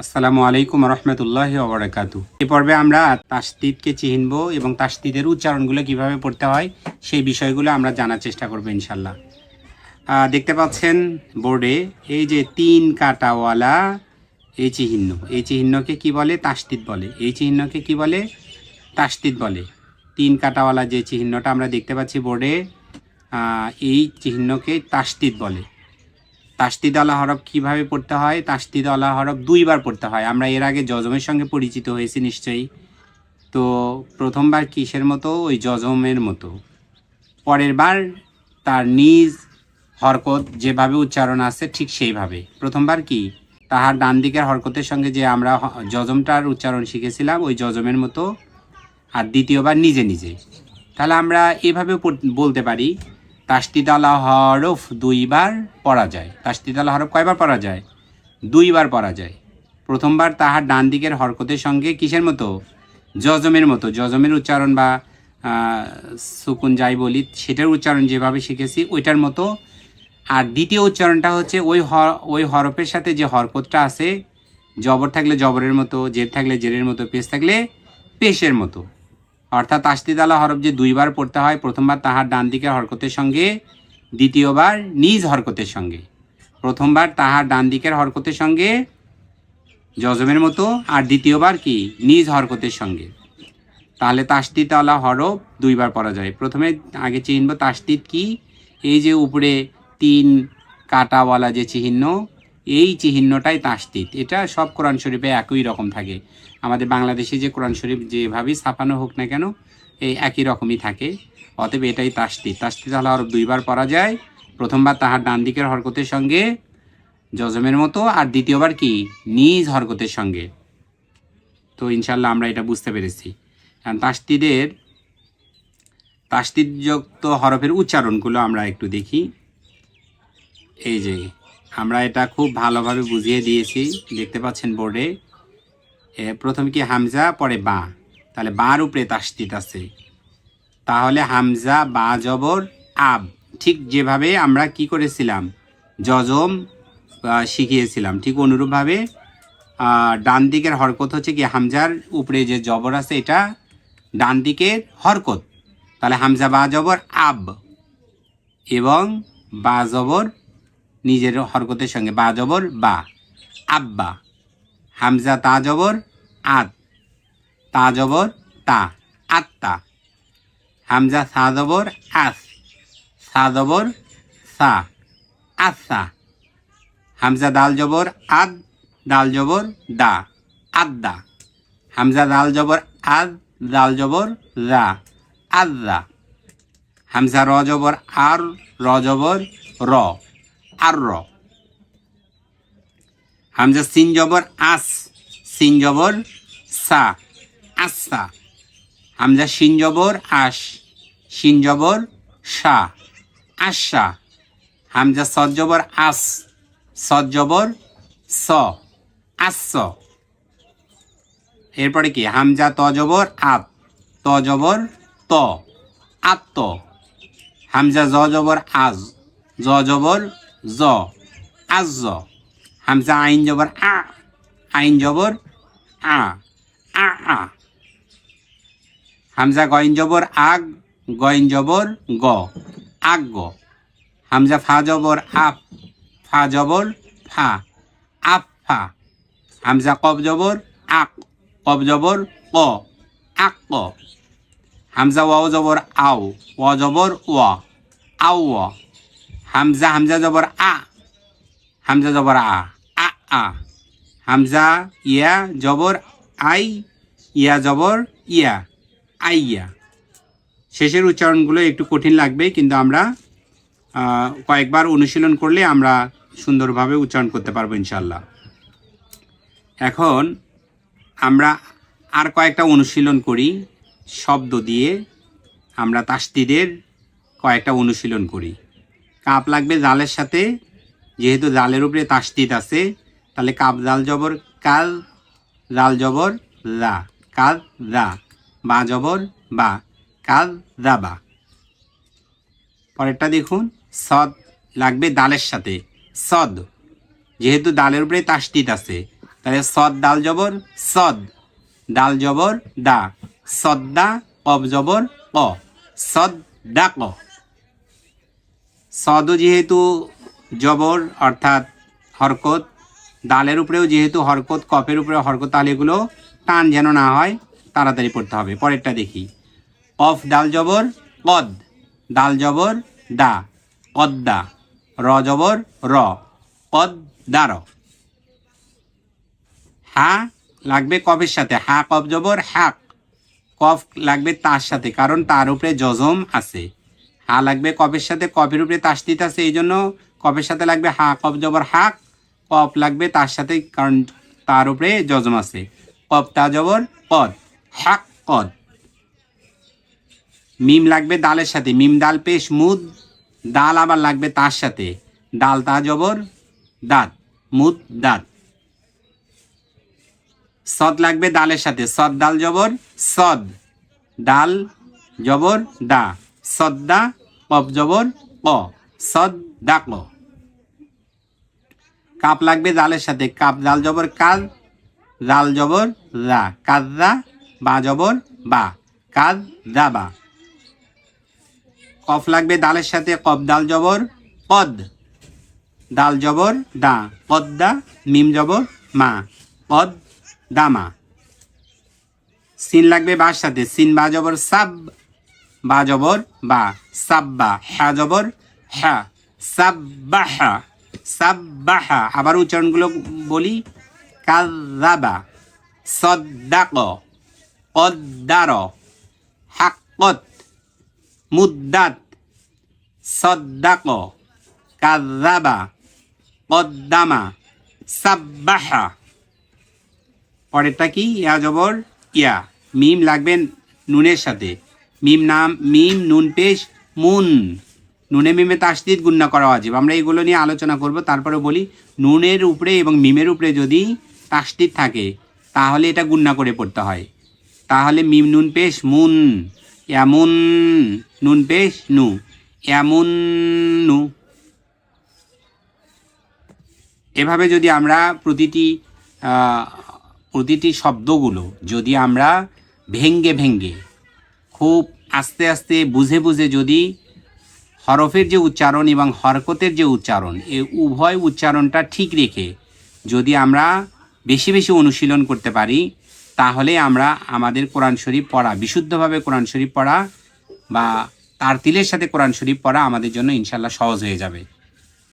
আসসালামু আলাইকুম রহমতুল্লাহ ওবরাকাতু এ পর্বে আমরা তাসদিদকে চিনব এবং তাসদিদের উচ্চারণগুলো কীভাবে পড়তে হয় সেই বিষয়গুলো আমরা জানার চেষ্টা করব ইনশাল্লাহ দেখতে পাচ্ছেন বোর্ডে এই যে তিন কাটাওয়ালা এই চিহ্ন। এই চিহ্নকে কি বলে? তাসদিদ বলে। এই চিহ্নকে কি বলে? তাসদিদ বলে। তিন কাটাওয়ালা যে চিহ্নটা আমরা দেখতে পাচ্ছি বোর্ডে এই চিহ্নকে তাসদিদ বলে। তাস্তিদলা হরফ কীভাবে পড়তে হয়? তাস্তিদলা হরফ দুইবার পড়তে হয়। আমরা এর আগে যজমের সঙ্গে পরিচিত হয়েছি নিশ্চয়ই। তো প্রথমবার কিসের মতো? ওই যজমের মতো। পরের বার তার নিজ হরকত যেভাবে উচ্চারণ আছে ঠিক সেইভাবে। প্রথমবার কি? তাহার ডান দিকের হরকতের সঙ্গে যে আমরা যজমটার উচ্চারণ শিখেছিলাম, ওই যজমের মতো। আর দ্বিতীয়বার নিজে নিজে। তাহলে আমরা এভাবে বলতে পারি। তাস্তিদালা হরফ দুইবার পড়া যায়। তাস্তিদালা হরফ কয়বার পড়া যায়? দুইবার পড়া যায়। প্রথমবার তাহার ডান দিকের হরকতের সঙ্গে কিসের মতো? যজমের মতো। যজমের উচ্চারণ বা সুকুন যাই বলি, সেটার উচ্চারণ যেভাবে শিখেছি, ওইটার মতো। আর দ্বিতীয় উচ্চারণটা হচ্ছে ওই হ- ওই হরফের সাথে যে হরকতটা আছে, জবর থাকলে জবরের মতো, জের থাকলে জেরের মতো, পেশ থাকলে পেশের মতো। অর্থাৎ আস্তিদালা হরফ যে দুইবার পড়তে হয়, প্রথমবার তাহার ডান দিকের হরকতের সঙ্গে, দ্বিতীয়বার নিজ হরকতের সঙ্গে। প্রথমবার তাহার ডান দিকের হরকতের সঙ্গে, যজমের মতো, আর দ্বিতীয়বার কি? নিজ হরকতের সঙ্গে। তাহলে তাস্তিদালা হরফ দুইবার পড়া যায়। প্রথমে আগে চিহ্ন তাস্তিদ কি? এই যে উপরে তিন কাটাওয়ালা যে চিহ্ন এই চিহ্নটাই তাস্তিত এটা সব কোরআন শরীফে একই রকম থাকে। আমাদের বাংলাদেশে যে কোরআন শরীফ যেভাবেই ছাপানো হোক না কেন, এই একই রকমই থাকে। অতএব এটাই তাস্তিদ তাস্তিদ হল হরফ দুইবার পড়া যায়। প্রথমবার তাহার ডান দিকের হরকতের সঙ্গে, যজমের মতো, আর দ্বিতীয়বার কি? নিজ হরকতের সঙ্গে। তো ইনশাল্লাহ আমরা এটা বুঝতে পেরেছি। কারণ তাস্তিদের তাস্তিদযুক্ত হরফের উচ্চারণগুলো আমরা একটু দেখি। এই যে আমরা এটা খুব ভালোভাবে বুঝিয়ে দিয়েছি। দেখতে পাচ্ছেন বোর্ডে। প্রথম কি হামজা, পরে বা। তাহলে বার উপরে তাস্তিত আছে। তাহলে হামজা, বা, জবর, আব। ঠিক যেভাবে আমরা কি করেছিলাম, যজম শিখিয়েছিলাম। ঠিক অনুরূপভাবে ডান দিকের হরকত হচ্ছে কি হামজার উপরে যে জবর আছে এটা ডান দিকের হরকত। তাহলে হামজা, বা, জবর, আব। এবং বা, জবর নিজের হরকতের সঙ্গে বা জবর বা। আব্বা। হামজা তা জবর, আত তা জবর, তা। আত্তা হামজা সা জবর, আস। সা জবর, সা। আসা হামজা দাল জবর, আদ। দাল জবর, দা। আদ্দা। হামজা দাল জবর, আদ। দাল জবর, রা। আদ্দা। হামজা র জবর, আর। র জবর, র। আর র হামজা সিন জবর আস, সিন জবর সা আস্সা হামজা সিন জবর আস, সিন জবর সা আশা হামজা সদ জবর আস, সদ জবর স আস এরপরে কি? হামজা ত জবর আত, ত জবর ত আত্ম হামজা জ জবর আজ, জ জবর জ আজ হামজা আইন জবর আ আইন জবর আ আ আ হামজা গইন জবর আগ গইন জবর গ আগ গ হামজা ফা জবর আপ ফা জবর ফা আপ ফা হামজা কব জবর আক কব জবর ক আক ক হামজা ওয়াও জবর আও ওয়া জবর ওয়া আও ওয়া হামজা হামজা জবর আ হামজা জবর আ আ আ হামজা ইয়া জবর আই ইয়া জবর ইয়া আইয়া শেষের উচ্চারণগুলো একটু কঠিন লাগবে, কিন্তু আমরা কয়েকবার অনুশীলন করলে আমরা সুন্দরভাবে উচ্চারণ করতে পারব ইনশাল্লাহ এখন আমরা আর কয়েকটা অনুশীলন করি, শব্দ দিয়ে আমরা তাস্তিদের কয়েকটা অনুশীলন করি। কাপ লাগবে জালের সাথে। যেহেতু জালের উপরে তাস্তিদ আছে, তাহলে কাপ জাল জবর, কাল জাল জবর, রা। কাল রা। বা জবর, বা। কাল রাবা পরেরটা দেখুন, সদ লাগবে দালের সাথে। সদ। যেহেতু দালের উপরে তাস্তিদ আছে, তাহলে সদ ডাল জবর, সদ। ডাল জবর, দা। সদ্দা কব জবর ক সদ দা ক সদও যেহেতু জবর, অর্থাৎ হরকত, দালের উপরেও যেহেতু হরকত কপের উপরে হরকত, তাহলে এগুলো টান যেন না হয়, তাড়াতাড়ি পড়তে হবে। পরেরটা দেখি। অফ ডাল জবর, কদ। ডাল জবর, দা। কদ্দা। র জবর, র। কদ দার হা লাগবে কফের সাথে। হা কফ জবর হাক কফ লাগবে তার সাথে, কারণ তার উপরে জজম আছে। হা লাগবে কফের সাথে কফের উপরে তাসদিত আছে এই জন্য কফের সাথে লাগবে হা কফ জবর হাক কফ লাগবে তার সাথে কারণ তার উপরে জজম আছে। কফ তা জবর কদ হাক কদ মিম লাগবে দালের সাথে, মিম ডাল পেশ মুদ ডাল আবার লাগবে তার সাথে। ডাল তা জবর দাঁত, মুদ দাঁত। সদ লাগবে ডালের সাথে, সদ ডাল জবর সদ ডাল জবর দা। সদ্দা কপ জবর ক সদ দা ক কাপ লাগবে দালের সাথে। কাপ দাল জবর, কাজ দাল জবর, রা। কাজদা বা জবর, বা। কাজ দা বা। কফ লাগবে দালের সাথে। কফ দাল জবর, পদ। দাল জবর দা কদ্দা মিম জবর, মা। কদ দামা সিন লাগবে বার সাথে। সিন, বা জবর, সাব। বা জবর, বা। সাব্বা হ্যা জবর হ্যা সাব্বাহা সাব্বাহা। আবার উচ্চারণগুলো বলি। কাযাবা সদ্দাক, কদ্দার, হাক্কত, মুদ্দাত, সদ্দাক কাযাবা কদ্দামা, সাব্বাহা। পরেরটা কি? ইয়া জবর, ইয়া। মিম লাগবে নুনের সাথে। মিম নাম, মিম, নুন, পেশ, মুন। নুনে মিমে তাসদিদ গুন্না করা অজীব আমরা এগুলো নিয়ে আলোচনা করব, তারপরে বলি নুনের উপরে এবং মিমের উপরে যদি তাসদিদ থাকে, তাহলে এটা গুন্না করে পড়তে হয়। তাহলে মিম, নুন, পেশ, মুন। এমন নুন, পেশ, নু। এমন নু। এভাবে যদি আমরা প্রতিটি প্রতিটি শব্দগুলো যদি আমরা ভেঙ্গে ভেঙ্গে খুব আস্তে আস্তে বুঝে বুঝে যদি হরফের যে উচ্চারণ এবং হরকতের যে উচ্চারণ এই উভয় উচ্চারণটা ঠিক রেখে যদি আমরা বেশি বেশি অনুশীলন করতে পারি, তাহলে আমরা আমাদের কোরআন শরীফ পড়া, বিশুদ্ধভাবে কোরআন শরীফ পড়া বা তার তিলের সাথে কোরআন শরীফ পড়া আমাদের জন্য ইনশাল্লাহ সহজ হয়ে যাবে।